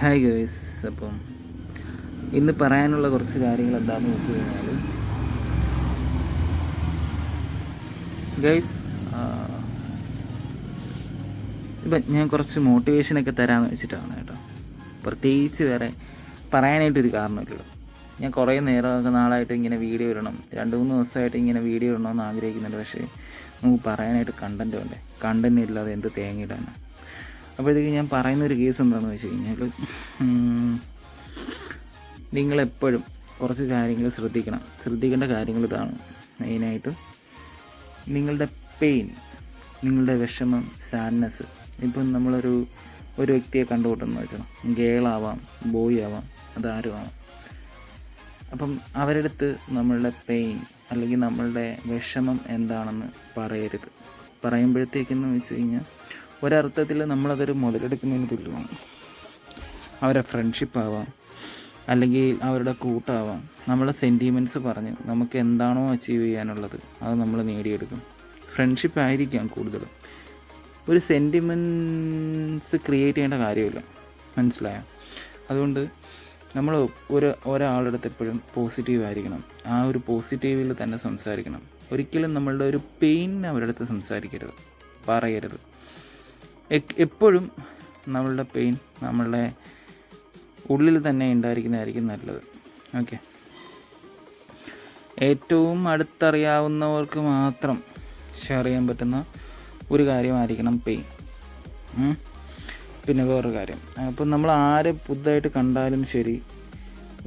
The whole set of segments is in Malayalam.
ഹായ് ഗേഴ്സ് അപ്പം ഇന്ന് പറയാനുള്ള കുറച്ച് കാര്യങ്ങൾ എന്താണെന്ന് വെച്ച് കഴിഞ്ഞാൽ ഗേഴ്സ് ഇപ്പം ഞാൻ കുറച്ച് മോട്ടിവേഷനൊക്കെ തരാമെന്ന് വെച്ചിട്ടാണ് കേട്ടോ. പ്രത്യേകിച്ച് വേറെ പറയാനായിട്ടൊരു കാരണമില്ലല്ലോ. ഞാൻ കുറേ നേരമൊക്കെ നാളായിട്ട് ഇങ്ങനെ വീഡിയോ ഇടണം. രണ്ട് മൂന്ന് ദിവസമായിട്ട് ഇങ്ങനെ വീഡിയോ ഇടണമെന്ന് ആഗ്രഹിക്കുന്നുണ്ട്. പക്ഷേ നമുക്ക് പറയാനായിട്ട് കണ്ടന്റ് വേണ്ടേ? കണ്ടന്റ് ഇല്ലാതെ എന്ത് തേങ്ങ ഇടാനാണ് അപ്പോഴത്തേക്ക് ഞാൻ പറയുന്ന ഒരു കേസ് എന്താണെന്ന് വെച്ച് കഴിഞ്ഞാൽ നിങ്ങളെപ്പോഴും കുറച്ച് കാര്യങ്ങൾ ശ്രദ്ധിക്കണം. ശ്രദ്ധിക്കേണ്ട കാര്യങ്ങൾ ഇതാണ്. മെയിനായിട്ട് നിങ്ങളുടെ പെയിൻ നിങ്ങളുടെ വിഷമം സാഡ്നെസ് ഇപ്പം നമ്മളൊരു ഒരു വ്യക്തിയെ കണ്ടുകൂട്ടെന്ന് വെച്ചാൽ ഗേളാവാം ബോയ് ആവാം അതാരും ആവാം. അപ്പം അവരുടെ അടുത്ത് നമ്മളുടെ പെയിൻ അല്ലെങ്കിൽ നമ്മളുടെ വിഷമം എന്താണെന്ന് പറയരുത്. പറയുമ്പോഴത്തേക്കെന്ന് വെച്ച് കഴിഞ്ഞാൽ ഒരർത്ഥത്തിൽ നമ്മളതൊരു മുതലെടുക്കുന്നതിന് തുല്യമാണ്. അവരെ ഫ്രണ്ട്ഷിപ്പ് ആവാം. അല്ലെങ്കിൽ അവരുടെ കൂട്ടാവാം. നമ്മളെ സെന്റിമെന്റ്സ് പറഞ്ഞ് നമുക്ക് എന്താണോ അച്ചീവ് ചെയ്യാനുള്ളത് അത് നമ്മൾ നേടിയെടുക്കും. ഫ്രണ്ട്ഷിപ്പ് ആയിരിക്കാം കൂടുതലും. ഒരു സെന്റിമെന്റ്സ് ക്രിയേറ്റ് ചെയ്യേണ്ട കാര്യമില്ല. മനസ്സിലായ? അതുകൊണ്ട് നമ്മൾ ഒരു ഒരാളുടെ അടുത്ത് എപ്പോഴും പോസിറ്റീവ് ആയിരിക്കണം. ആ ഒരു പോസിറ്റീവിൽ തന്നെ സംസാരിക്കണം. ഒരിക്കലും നമ്മളുടെ ഒരു പെയിൻ അവരുടെ അടുത്ത് സംസാരിക്കരുത്. പറയരുത്. എപ്പോഴും നമ്മളുടെ പെയിൻ നമ്മളുടെ ഉള്ളിൽ തന്നെ ഉണ്ടായിരിക്കുന്നതായിരിക്കും നല്ലത്. ഓക്കെ ഏറ്റവും അടുത്തറിയാവുന്നവർക്ക് മാത്രം ഷെയർ ചെയ്യാൻ പറ്റുന്ന ഒരു കാര്യമായിരിക്കണം പെയിൻ പിന്നെ വേറൊരു കാര്യം. അപ്പം നമ്മൾ ആരെ പുതുതായിട്ട് കണ്ടാലും ശരി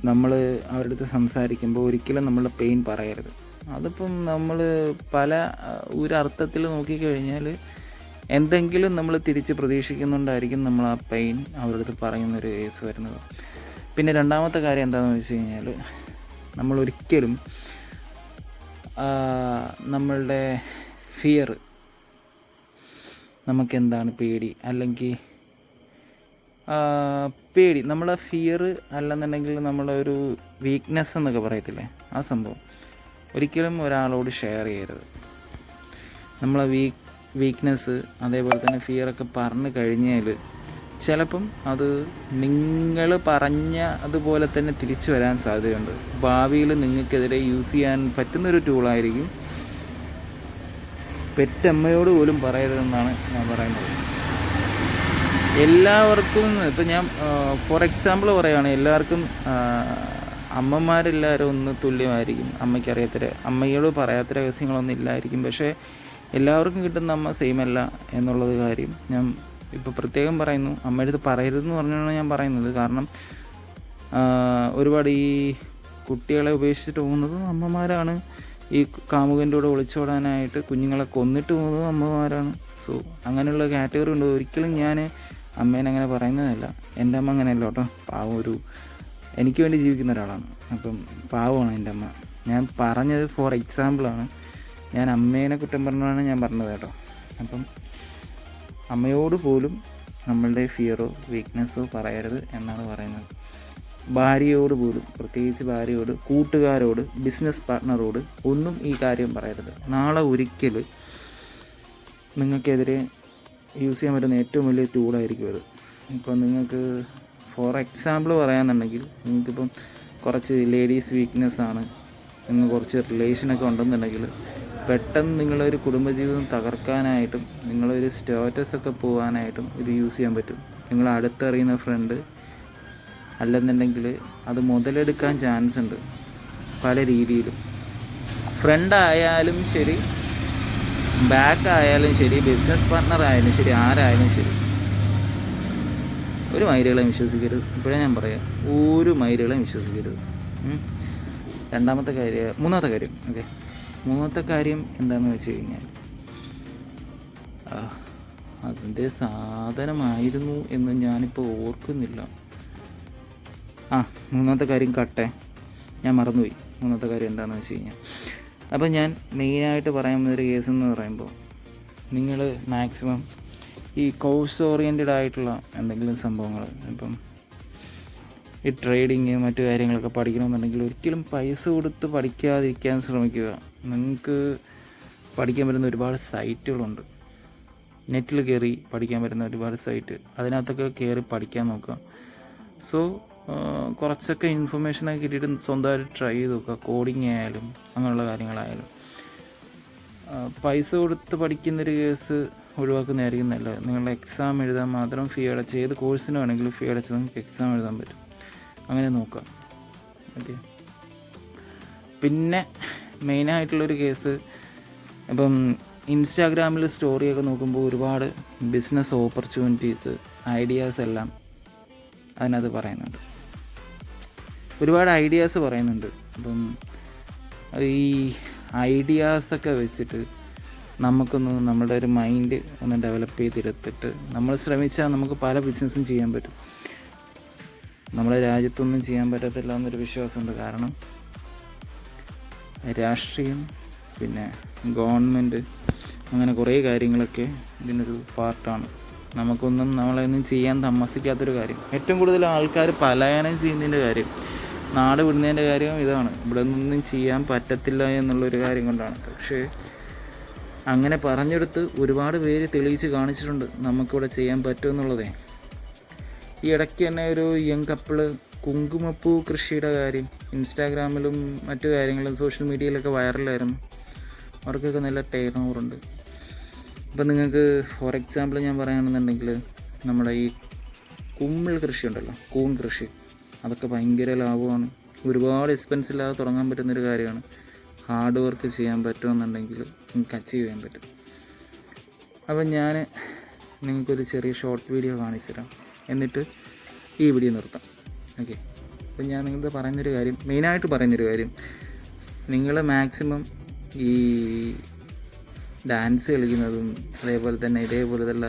നമ്മൾ അവരുടെ അടുത്ത് സംസാരിക്കുമ്പോൾ ഒരിക്കലും നമ്മളുടെ പെയിൻ പറയരുത്. അതിപ്പം നമ്മൾ പല ഒരു അർത്ഥത്തിൽ നോക്കിക്കഴിഞ്ഞാൽ എന്തെങ്കിലും നമ്മൾ തിരിച്ച് പ്രതീക്ഷിക്കുന്നുണ്ടായിരിക്കും നമ്മൾ ആ പെയിൻ അവരുടെ അടുത്ത് പറയുന്നൊരു കേസ് വരുന്നത്. പിന്നെ രണ്ടാമത്തെ കാര്യം എന്താണെന്ന് വെച്ച് കഴിഞ്ഞാൽ നമ്മൾ ഒരിക്കലും നമ്മളുടെ ഫിയർ നമുക്കെന്താണ് പേടി? അല്ലെങ്കിൽ പേടി നമ്മളെ ഫിയർ അല്ലെന്നുണ്ടെങ്കിൽ നമ്മളെ ഒരു വീക്ക്നെസ് എന്നൊക്കെ പറയത്തില്ലേ? ആ സംഭവം. ഒരിക്കലും ഒരാളോട് ഷെയർ ചെയ്യരുത്. നമ്മളെ വീക്ക് വീക്ക്നെസ് അതേപോലെ തന്നെ ഫിയറൊക്കെ പറഞ്ഞു കഴിഞ്ഞാൽ ചിലപ്പം അത് നിങ്ങൾ പറഞ്ഞ അതുപോലെ തന്നെ തിരിച്ചു വരാൻ സാധ്യതയുണ്ട്. ഭാവിയിൽ നിങ്ങൾക്കെതിരെ യൂസ് ചെയ്യാൻ പറ്റുന്നൊരു ടൂളായിരിക്കും പെറ്റമ്മയോട് പോലും പറയരുതെന്നാണ് ഞാൻ പറയുന്നത്. എല്ലാവർക്കും ഇപ്പം ഞാൻ ഫോർ എക്സാമ്പിൾ പറയുകയാണ് എല്ലാവർക്കും അമ്മമാരെല്ലാവരും ഒന്ന് തുല്യമായിരിക്കും. അമ്മയ്ക്ക് അറിയാത്ത അമ്മയോട് പറയാത്ത രഹസ്യങ്ങളൊന്നും ഇല്ലായിരിക്കും. പക്ഷേ എല്ലാവർക്കും കിട്ടുന്ന അമ്മ സെയിം അല്ല എന്നുള്ളത് കാര്യം ഞാൻ ഇപ്പോൾ പ്രത്യേകം പറയുന്നു. അമ്മയുടെ അടുത്ത് പറയരുതെന്ന് പറഞ്ഞാണ് ഞാൻ പറയുന്നത്. കാരണം ഒരുപാട് ഈ കുട്ടികളെ ഉപേക്ഷിച്ചിട്ട് പോകുന്നത് അമ്മമാരാണ്. ഈ കാമുകന്റെ കൂടെ ഒളിച്ചോടാനായിട്ട് കുഞ്ഞുങ്ങളെ കൊന്നിട്ട് പോകുന്നത് അമ്മമാരാണ്. സോ അങ്ങനെയുള്ള കാറ്റഗറി ഉണ്ട്. ഒരിക്കലും ഞാൻ അമ്മേനെ അങ്ങനെ പറയുന്നതല്ല. എന്റെ അമ്മ അങ്ങനെയല്ല കേട്ടോ. പാവം ഒരു എനിക്ക് വേണ്ടി ജീവിക്കുന്ന ഒരാളാണ്. അപ്പം പാവമാണ് എന്റെ അമ്മ. ഞാൻ പറഞ്ഞത് ഫോർ എക്സാമ്പിളാണ് ഞാൻ അമ്മേനെ കുറ്റം പറഞ്ഞതാണ് ഞാൻ പറഞ്ഞത് കേട്ടോ. അപ്പം അമ്മയോട് പോലും നമ്മളുടെ ഫിയറോ വീക്ക്നെസ്സോ പറയരുത് എന്നാണ് പറയുന്നത്. ഭാര്യയോട് പോലും പ്രത്യേകിച്ച് ഭാര്യയോട് കൂട്ടുകാരോട് ബിസിനസ് പാർട്ട്ണറോട് ഒന്നും ഈ കാര്യം പറയരുത്. നാളെ ഒരിക്കൽ നിങ്ങൾക്കെതിരെ യൂസ് ചെയ്യാൻ പറ്റുന്ന ഏറ്റവും വലിയ ടൂളായിരിക്കും അത്. ഇപ്പോൾ നിങ്ങൾക്ക് ഫോർ എക്സാമ്പിൾ പറയാന്നുണ്ടെങ്കിൽ നിങ്ങൾക്കിപ്പം കുറച്ച് ലേഡീസ് വീക്ക്നെസ് ആണ്. നിങ്ങൾ കുറച്ച് റിലേഷനൊക്കെ ഉണ്ടെന്നുണ്ടെങ്കിൽ പെട്ടെന്ന് നിങ്ങളൊരു കുടുംബജീവിതം തകർക്കാനായിട്ടും നിങ്ങളൊരു സ്റ്റാറ്റസ് ഒക്കെ പോകാനായിട്ടും ഇത് യൂസ് ചെയ്യാൻ പറ്റും. നിങ്ങൾ അടുത്തറിയുന്ന ഫ്രണ്ട് അല്ലെന്നുണ്ടെങ്കിൽ അത് മുതലെടുക്കാൻ ചാൻസ് ഉണ്ട് പല രീതിയിലും. ഫ്രണ്ട് ആയാലും ശരി ബാക്ക് ആയാലും ശരി ബിസിനസ് പാർട്ണർ ആയാലും ശരി ആരായാലും ശരി. ഒരു മൈലുകളെ വിശ്വസിക്കരുത്. ഇപ്പോഴേ ഞാൻ പറയാം ഒരു മൈലുകളെ വിശ്വസിക്കരുത്. രണ്ടാമത്തെ കാര്യം മൂന്നാമത്തെ കാര്യം ഓക്കെ മൂന്നാമത്തെ കാര്യം എന്താണെന്ന് വെച്ച് കഴിഞ്ഞാൽ അതിന്റെ സാധനമായിരുന്നു എന്ന് ഞാനിപ്പോൾ ഓർക്കുന്നില്ല. ആ മൂന്നാമത്തെ കാര്യം കട്ടെ. ഞാൻ മറന്നുപോയി. മൂന്നാമത്തെ കാര്യം എന്താണെന്ന് വെച്ച് കഴിഞ്ഞാൽ അപ്പോൾ ഞാൻ മെയിനായിട്ട് പറയാൻ ഒരു കേസ് എന്ന് പറയുമ്പോൾ നിങ്ങൾ മാക്സിമം ഈ കോഴ്സ് ഓറിയന്റഡ് ആയിട്ടുള്ള എന്തെങ്കിലും സംഭവങ്ങൾ ഇപ്പം ഈ ട്രേഡിങ് മറ്റു കാര്യങ്ങളൊക്കെ പഠിക്കണമെന്നുണ്ടെങ്കിൽ ഒരിക്കലും പൈസ കൊടുത്ത് പഠിക്കാതിരിക്കാൻ ശ്രമിക്കുക. നിങ്ങൾക്ക് പഠിക്കാൻ പറ്റുന്ന ഒരുപാട് സൈറ്റുകളുണ്ട് നെറ്റിൽ കയറി പഠിക്കാൻ പറ്റുന്ന ഒരുപാട് സൈറ്റ് അതിനകത്തൊക്കെ കയറി പഠിക്കാൻ നോക്കുക. സോ കുറച്ചൊക്കെ ഇൻഫർമേഷനൊക്കെ കിട്ടിയിട്ട് സ്വന്തമായിട്ട് ട്രൈ ചെയ്ത് നോക്കുക. കോഡിങ് ആയാലും അങ്ങനെയുള്ള കാര്യങ്ങളായാലും. പൈസ കൊടുത്ത് പഠിക്കുന്നൊരു കേസ് ഒഴിവാക്കുന്നതായിരിക്കും നല്ലത്. നിങ്ങളുടെ എക്സാം എഴുതാൻ മാത്രം ഫീ അടച്ച് ഏത് കോഴ്സിന് വേണമെങ്കിലും ഫീ അടച്ച് നിങ്ങൾക്ക് എക്സാം എഴുതാൻ പറ്റും. അങ്ങനെ നോക്കുക ഓക്കെ പിന്നെ മെയിനായിട്ടുള്ളൊരു കേസ് ഇപ്പം ഇൻസ്റ്റാഗ്രാമിൽ സ്റ്റോറിയൊക്കെ നോക്കുമ്പോൾ ഒരുപാട് ബിസിനസ് ഓപ്പർച്യൂണിറ്റീസ് ഐഡിയാസ് എല്ലാം അതിനകത്ത് പറയുന്നുണ്ട്. ഒരുപാട് ഐഡിയാസ് പറയുന്നുണ്ട്. അപ്പം ഈ ഐഡിയാസൊക്കെ വെച്ചിട്ട് നമുക്കൊന്ന് നമ്മുടെ ഒരു മൈൻഡ് ഒന്ന് ഡെവലപ്പ് ചെയ്തെടുത്തിട്ട് നമ്മൾ ശ്രമിച്ചാൽ നമുക്ക് പല ബിസിനസ്സും ചെയ്യാൻ പറ്റും. നമ്മുടെ രാജ്യത്തൊന്നും ചെയ്യാൻ പറ്റത്തില്ല എന്നൊരു വിശ്വാസമുണ്ട്. കാരണം രാഷ്ട്രീയം പിന്നെ ഗവൺമെന്റ് അങ്ങനെ കുറേ കാര്യങ്ങളൊക്കെ ഇതിനൊരു പാർട്ടാണ് നമുക്കൊന്നും നമ്മളൊന്നും ചെയ്യാൻ താമസിക്കാത്തൊരു കാര്യം. ഏറ്റവും കൂടുതൽ ആൾക്കാർ പലായനം ചെയ്യുന്നതിന്റെ കാര്യം നാട് വിടുന്നതിന്റെ കാര്യം ഇതാണ്. ഇവിടെ നിന്നൊന്നും ചെയ്യാൻ പറ്റത്തില്ല എന്നുള്ളൊരു കാര്യം കൊണ്ടാണ്. പക്ഷേ അങ്ങനെ പറഞ്ഞെടുത്ത് ഒരുപാട് പേര് തെളിയിച്ച് കാണിച്ചിട്ടുണ്ട് നമുക്കിവിടെ ചെയ്യാൻ പറ്റുമെന്നുള്ളതേ. ഈ ഇടയ്ക്ക് തന്നെ ഒരു യങ് കപ്പിൾ കുങ്കുമപ്പൂ കൃഷിയുടെ കാര്യം ഇൻസ്റ്റാഗ്രാമിലും മറ്റു കാര്യങ്ങളും സോഷ്യൽ മീഡിയയിലൊക്കെ വൈറലായിരുന്നു അവർക്കൊക്കെ നല്ല ടേൺ ഓവറുണ്ട് ഇപ്പം നിങ്ങൾക്ക് ഫോർ എക്സാമ്പിൾ ഞാൻ പറയുകയാണെന്നുണ്ടെങ്കിൽ നമ്മുടെ ഈ കുമ്മിൾ കൃഷി ഉണ്ടല്ലോ കൂൺ കൃഷി. അതൊക്കെ ഭയങ്കര ലാഭമാണ്. ഒരുപാട് എക്സ്പെൻസ് ഇല്ലാതെ തുടങ്ങാൻ പറ്റുന്നൊരു കാര്യമാണ്. ഹാർഡ് വർക്ക് ചെയ്യാൻ പറ്റുമെന്നുണ്ടെങ്കിൽ നിങ്ങൾക്ക് അച്ചീവ് ചെയ്യാൻ പറ്റും. അപ്പം ഞാൻ നിങ്ങൾക്കൊരു ചെറിയ ഷോർട്ട് വീഡിയോ കാണിച്ചു തരാം എന്നിട്ട് ഈ വീഡിയോ നിർത്താം. ഓക്കെ അപ്പം ഞാൻ നിങ്ങളുടെ പറയുന്നൊരു കാര്യം മെയിനായിട്ട് പറയുന്നൊരു കാര്യം. നിങ്ങൾ മാക്സിമം ഈ ഡാൻസ് കളിക്കുന്നതും അതേപോലെ തന്നെ ഇതേപോലത്തുള്ള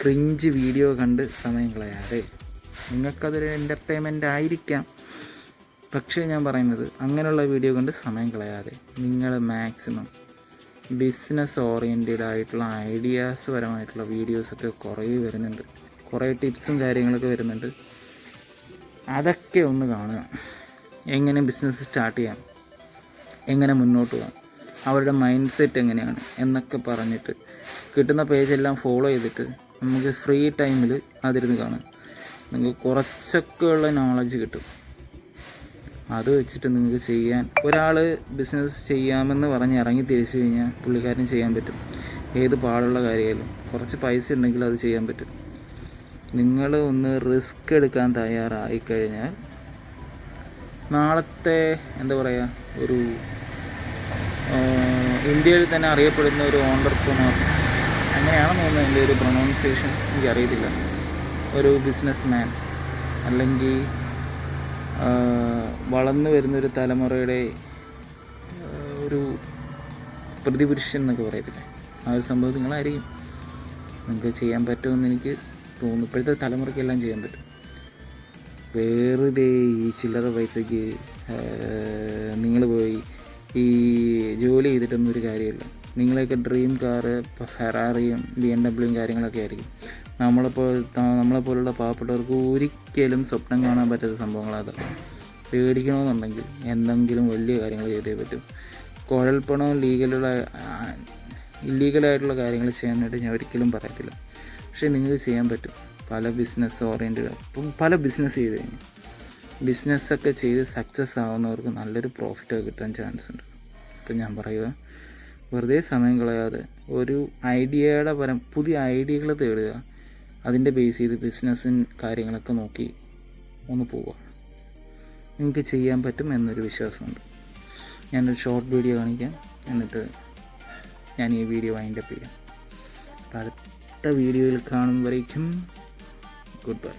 ക്രിഞ്ച് വീഡിയോ കണ്ട് സമയം കളയാതെ നിങ്ങൾക്കതൊരു എന്റർടൈൻമെന്റ് ആയിരിക്കാം. പക്ഷേ ഞാൻ പറയുന്നത് അങ്ങനെയുള്ള വീഡിയോ കണ്ട് സമയം കളയാതെ നിങ്ങൾ മാക്സിമം ബിസിനസ് ഓറിയന്റഡ് ആയിട്ടുള്ള ഐഡിയാസ് പരമായിട്ടുള്ള വീഡിയോസൊക്കെ കുറേ വരുന്നുണ്ട്. കുറേ ടിപ്സും കാര്യങ്ങളൊക്കെ വരുന്നുണ്ട്. അതൊക്കെ ഒന്ന് കാണുക. എങ്ങനെ ബിസിനസ് സ്റ്റാർട്ട് ചെയ്യാം? എങ്ങനെ മുന്നോട്ട് പോകാം? അവരുടെ മൈൻഡ് സെറ്റ് എങ്ങനെയാണ്? എന്നൊക്കെ പറഞ്ഞിട്ട് കിട്ടുന്ന പേജ് എല്ലാം ഫോളോ ചെയ്തിട്ട് നമുക്ക് ഫ്രീ ടൈമിൽ അതിരുന്ന് കാണാം. നിങ്ങൾക്ക് കുറച്ചൊക്കെ ഉള്ള നോളജ് കിട്ടും. അത് വെച്ചിട്ട് നിങ്ങൾക്ക് ചെയ്യാൻ ഒരാൾ ബിസിനസ് ചെയ്യാമെന്ന് പറഞ്ഞ് ഇറങ്ങി തിരിച്ചു കഴിഞ്ഞാൽ പുള്ളിക്കാരന് ചെയ്യാൻ പറ്റും. ഏത് പാടുള്ള കാര്യമായാലും കുറച്ച് പൈസ ഉണ്ടെങ്കിൽ അത് ചെയ്യാൻ പറ്റും. നിങ്ങൾ ഒന്ന് റിസ്ക് എടുക്കാൻ തയ്യാറായി കഴിഞ്ഞാൽ നാളത്തെ എന്താ പറയുക ഒരു ഇന്ത്യയിൽ തന്നെ അറിയപ്പെടുന്ന ഒരു ഓണ്ടർപ്രണർ അങ്ങനെയാണെന്ന് തോന്നുന്നു എന്റെ ഒരു പ്രൊണൗൺസിയേഷൻ. എനിക്കറിയത്തില്ല. ഒരു ബിസിനസ് മാൻ അല്ലെങ്കിൽ വളർന്നു വരുന്നൊരു തലമുറയുടെ ഒരു പ്രതിപുരുഷൻ എന്നൊക്കെ പറയത്തില്ലേ? ആ ഒരു സംഭവം നിങ്ങളായിരിക്കും. നിങ്ങൾക്ക് ചെയ്യാൻ പറ്റുമെന്ന് എനിക്ക് തോന്നുന്നു. ഇപ്പോഴത്തെ തലമുറയ്ക്കെല്ലാം ചെയ്യാൻ പറ്റും. വെറുതെ ഈ ചില്ലറ പൈസയ്ക്ക് നിങ്ങൾ പോയി ഈ ജോലി ചെയ്തിട്ടൊന്നും ഒരു കാര്യമില്ല. നിങ്ങളെയൊക്കെ ഡ്രീം കാറ് ഇപ്പോൾ ഫെറാറിയും ബി എം ഡബ്ല്യൂയും കാര്യങ്ങളൊക്കെ ആയിരിക്കും. നമ്മളിപ്പോൾ നമ്മളെപ്പോലുള്ള പാവപ്പെട്ടവർക്ക് ഒരിക്കലും സ്വപ്നം കാണാൻ പറ്റാത്ത സംഭവങ്ങളാണ് അതൊക്കെ പേടിക്കണമെന്നുണ്ടെങ്കിൽ എന്തെങ്കിലും വലിയ കാര്യങ്ങൾ ചെയ്തേ പറ്റും. കുഴൽപ്പണവും ലീഗലുള്ള ഇല്ലീഗലായിട്ടുള്ള കാര്യങ്ങൾ ചെയ്യാനായിട്ട് ഞാൻ ഒരിക്കലും പറയത്തില്ല. പക്ഷേ നിങ്ങൾക്ക് ചെയ്യാൻ പറ്റും. പല ബിസിനസ് ഓറിയന്റഡ് അപ്പം പല ബിസിനസ് ചെയ്ത് കഴിഞ്ഞു ബിസിനസ്സൊക്കെ ചെയ്ത് സക്സസ് ആവുന്നവർക്ക് നല്ലൊരു പ്രോഫിറ്റൊക്കെ കിട്ടാൻ ചാൻസ് ഉണ്ട്. അപ്പം ഞാൻ പറയുക വെറുതെ സമയം കളയാതെ ഒരു ഐഡിയയുടെ പരം പുതിയ ഐഡിയകൾ തേടുക അതിന്റെ ബേസ് ചെയ്ത് ബിസിനസ്സും കാര്യങ്ങളൊക്കെ നോക്കി ഒന്ന് പോവുക. നിങ്ങൾക്ക് ചെയ്യാൻ പറ്റും എന്നൊരു വിശ്വാസമുണ്ട്. ഞാനൊരു ഷോർട്ട് വീഡിയോ കാണിക്കാം. എന്നിട്ട് ഞാൻ ഈ വീഡിയോ വൈൻഡപ്പ് ചെയ്യാം. അടുത്ത വീഡിയോയിൽ കാണുമ്പോഴേക്കും ഗുഡ് ബൈ